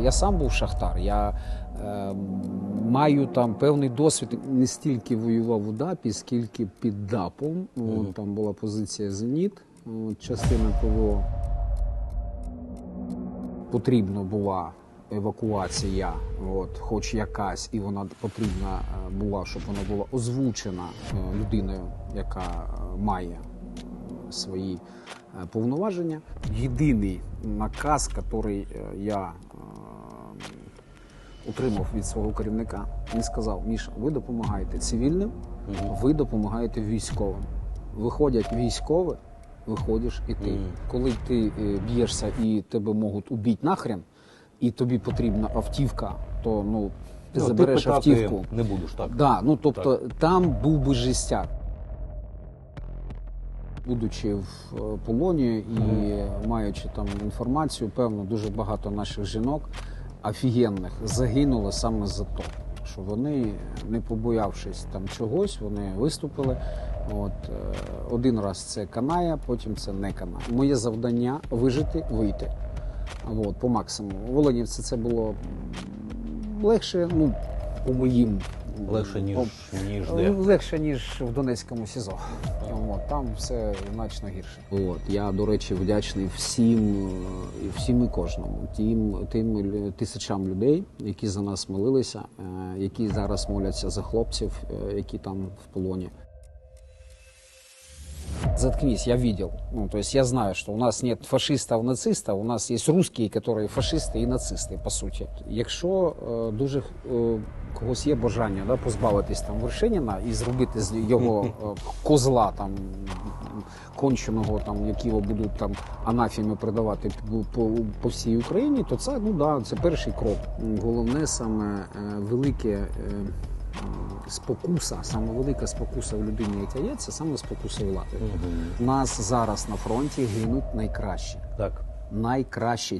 я сам був шахтар. Я е, маю там певний досвід. Не стільки воював у ДАПі, скільки під ДАПом. От, там була позиція Зеніт, от, частина ПВО. Потрібна була евакуація, от, хоч якась, і вона потрібна е, була, щоб вона була озвучена е, людиною, яка е, має свої повноваження. Єдиний наказ, який я отримав від свого керівника, він сказав: Міша, ви допомагаєте цивільним, ви допомагаєте військовим. Виходять військові, виходиш і ти. Коли ти е, б'єшся і тебе можуть убити нахрен, і тобі потрібна автівка, то ну ти Ну, забереш питати автівку. Не будеш так. Да, ну тобто там був би жестяк. Будучи в е, полоні і маючи там інформацію, певно, дуже багато наших жінок офігенних загинули саме за то, що вони, не побоявшись там чогось, вони виступили. От е, один раз це канає, потім це не канає. Моє завдання вижити, вийти. От, по максимуму. Волинівці це було легше, ну, по моїм Легше, ніж, ніж де. Легше, ніж в Донецькому СІЗО. От, там все значно гірше. От, я, до речі, вдячний всім, е, і всім і кожному, тим, тим тисячам людей, які за нас молилися, е, які зараз моляться за хлопців, е, які там в полоні. Заткнись, я видел. Ну, то есть я знаю, что у нас нет фашистов, нацистов, у нас есть русские, которые фашисти і нацисти, по суті. Якщо е, дуже е, когось є бажання да, позбавитись там Вершиніна і зробити з його е, козла там конченого, там, якого будуть там анафіми продавати по, по, по всій Україні, то це ну да, це перший крок. Головне саме е, велике. Е, спокуса, саме велика спокуса в людині, яка є, це саме спокуса влади. Угу. Нас зараз на фронті гинуть найкращі. Так. Найкращі.